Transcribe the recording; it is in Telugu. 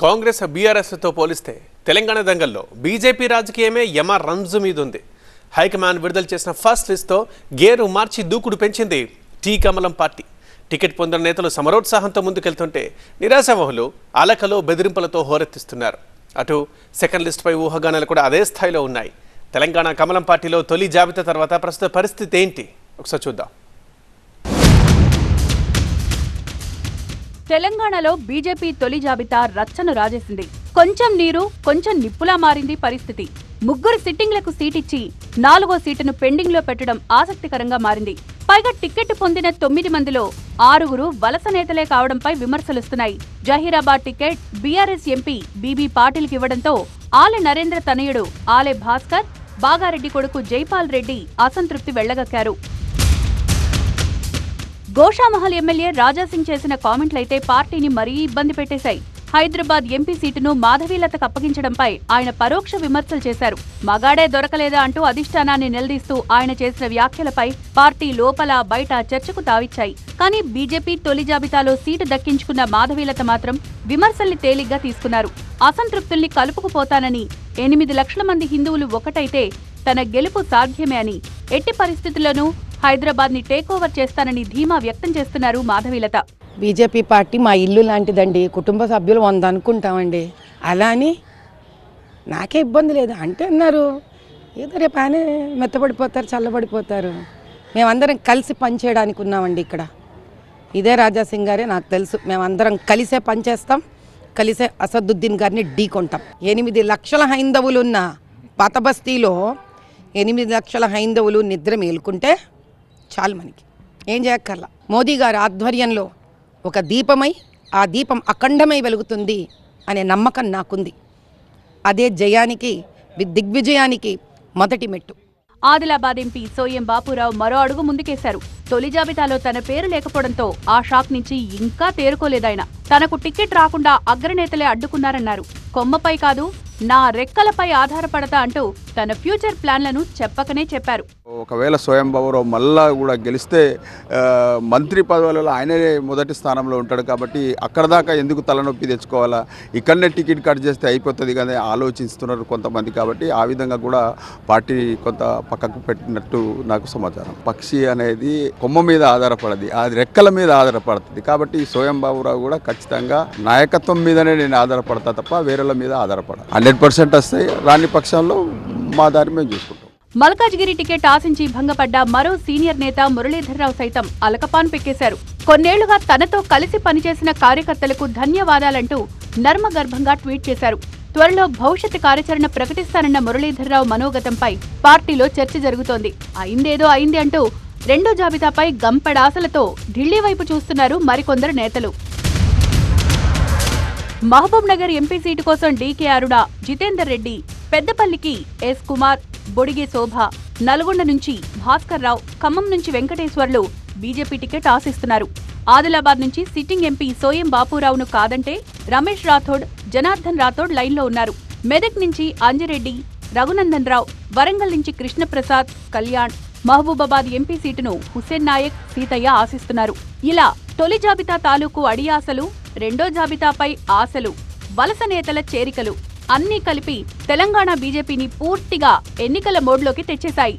కాంగ్రెస్ బీఆర్ఎస్తో పోలిస్తే తెలంగాణ దంగల్లో బీజేపీ రాజకీయమే యమ రంజు మీద ఉంది హైకమాండ్ విడుదల చేసిన ఫస్ట్ లిస్ట్తో గేరు మార్చి దూకుడు పెంచింది టీ కమలం పార్టీ. టికెట్ పొందిన నేతలు సమరోత్సాహంతో ముందుకెళ్తుంటే నిరాశావహులు అలకలో బెదిరింపులతో హోరెత్తిస్తున్నారు. అటు సెకండ్ లిస్టుపై ఊహాగానాలు కూడా అదే స్థాయిలో ఉన్నాయి. తెలంగాణ కమలం పార్టీలో తొలి జాబితా తర్వాత ప్రస్తుత పరిస్థితి ఏంటి? ఒకసారి చూద్దాం. తెలంగాణలో బీజేపీ తొలి జాబితా రచ్చను రాజేసింది. కొంచెం నీరు కొంచెం నిప్పులా మారింది పరిస్థితి. ముగ్గురు సిట్టింగ్లకు సీటిచ్చి నాలుగో సీటును పెండింగ్లో పెట్టడం ఆసక్తికరంగా మారింది. పైగా టికెట్ పొందిన తొమ్మిది మందిలో ఆరుగురు వలస నేతలే కావడంపై విమర్శలుస్తున్నాయి. Zaheerabad ticket BRS MP BB పాటిల్కి ఇవ్వడంతో ఆలె నరేంద్ర తనయుడు ఆలె భాస్కర్ బాగారెడ్డి కొడుకు జైపాల్ రెడ్డి అసంతృప్తి వెళ్ళగక్కారు గోషామహల్ ఎమ్మెల్యే రాజాసింగ్ చేసిన కామెంట్లయితే పార్టీని మరీ ఇబ్బంది పెట్టేశాయి. హైదరాబాద్ ఎంపీ సీటును మాధవీలతకు అప్పగించడంపై ఆయన పరోక్ష విమర్శలు చేశారు. మగాడే దొరకలేదా అంటూ అధిష్టానాన్ని నిలదీస్తూ ఆయన చేసిన వ్యాఖ్యలపై పార్టీ లోపల బయట చర్చకు తావిచ్చాయి. కానీ బీజేపీ తొలి జాబితాలో సీటు దక్కించుకున్న మాధవీలత మాత్రం విమర్శల్ని తేలిగ్గా తీసుకున్నారు. అసంతృప్తుల్ని కలుపుకుపోతానని ఎనిమిది లక్షల మంది హిందువులు ఒకటైతే తన గెలుపు సాధ్యమే అని ఎట్టి పరిస్థితుల్లోనూ హైదరాబాద్ని ఓవర్ చేస్తానని ధీమా వ్యక్తం చేస్తున్నారు మాధవీలత. బీజేపీ పార్టీ మా ఇల్లు లాంటిదండి. కుటుంబ సభ్యులు వంద అనుకుంటామండి. అలా అని నాకే ఇబ్బంది లేదు. అంటే అన్నారు ఏదో రేపు ఆయన మెత్తబడిపోతారు చల్లబడిపోతారు. మేమందరం కలిసి పనిచేయడానికి ఉన్నామండి ఇక్కడ. ఇదే రాజాసింగ్ గారే నాకు తెలుసు. మేమందరం కలిసే పనిచేస్తాం కలిసే అసదుద్దీన్ గారిని ఢీకొంటాం ఎనిమిది లక్షల హైందవులున్న పాత బస్తీలో ఎనిమిది లక్షల హైందవులు నిద్ర మేలుకుంటే చాలు మనకి. ఏం చేయక్కర్లా. మోదీ గారి ఆధ్వర్యంలో ఒక దీపమై ఆ దీపం అఖండమై వెలుగుతుంది అనే నమ్మకం నాకుంది. అదే జయానికి దిగ్విజయానికి మొదటి మెట్టు. ఆదిలాబాద్ ఎంపీ సోయం బాపురావు మరో అడుగు ముందుకేశారు. తొలి జాబితాలో తన పేరు లేకపోవడంతో ఆ షాక్ నుంచి ఇంకా తేరుకోలేదాయన. తనకు టికెట్ రాకుండా అగ్రనేతలే అడ్డుకున్నారన్నారు. కొమ్మపై కాదు నా రెక్కలపై ఆధారపడతా అంటూ తన ఫ్యూచర్ ప్లాన్లను చెప్పకనే చెప్పారు. ఒకవేళ స్వయంభవరావు మళ్ళా కూడా గెలిస్తే మంత్రి పదవులలో ఆయనే మొదటి స్థానంలో ఉంటాడు కాబట్టి అక్కడ దాకా ఎందుకు తలనొప్పి తెచ్చుకోవాలా? ఇక్కడనే టికెట్ కట్ చేస్తే అయిపోతుంది కానీ ఆలోచిస్తున్నారు కొంతమంది కాబట్టి ఆ విధంగా కూడా పార్టీ కొంత పక్కకు పెట్టినట్టు నాకు సమాచారం. పక్షి అనేది కొమ్మ మీద ఆధారపడది అది రెక్కల మీద ఆధారపడుతుంది కాబట్టి స్వయం బాబురావు కూడా ఖచ్చితంగా నాయకత్వం మీదనే నేను ఆధారపడతా తప్ప వేరేల మీద ఆధారపడ హండ్రెడ్ పర్సెంట్ వస్తాయి. రాని పక్షాల్లో మా దారి మేము చూసుకుంటాం. మల్కాజ్గిరి టికెట్ ఆశించి భంగపడ్డ మరో సీనియర్ నేత మురళీధర్రావు సైతం అలకపాన్ పెక్కేశారు. కొన్నేళ్ళుగా తనతో కలిసి పనిచేసిన కార్యకర్తలకు ధన్యవాదాలంటూ నర్మగర్భంగా ట్వీట్ చేశారు. త్వరలో భవిష్యత్ కార్యాచరణ ప్రకటిస్తానన్న మురళీధర్రావు మనోగతంపై పార్టీలో చర్చ జరుగుతోంది. అయిందేదో అయింది అంటూ రెండో జాబితాపై గంపెడాసలతో ఢిల్లీ వైపు చూస్తున్నారు మరికొందరు నేతలు. మహబూబ్ నగర్ ఎంపీ సీటు కోసం డీకే అరుణ జితేందర్ రెడ్డి పెద్దపల్లికి ఎస్ కుమార్ బొడిగే శోభ నల్గొండ నుంచి భాస్కర్ రావు ఖమ్మం నుంచి వెంకటేశ్వర్లు బీజేపీ టికెట్ ఆశిస్తున్నారు. ఆదిలాబాద్ నుంచి సిట్టింగ్ ఎంపీ సోయం బాపురావును కాదంటే రమేష్ రాథోడ్ జనార్దన్ రాథోడ్ లైన్లో ఉన్నారు. మెదక్ నుంచి అంజిరెడ్డి రఘునందన్ రావు వరంగల్ నుంచి కృష్ణప్రసాద్ కళ్యాణ్ మహబూబాబాద్ ఎంపీ సీటును హుస్సేన్ నాయక్ సీతయ్య ఆశిస్తున్నారు. ఇలా తొలి జాబితా తాలూకు అడియాసలు రెండో జాబితాపై ఆశలు వలస నేతల చేరికలు అన్నీ కలిపి తెలంగాణ బీజేపీని పూర్తిగా ఎన్నికల మోడ్లోకి తెచ్చేశాయి.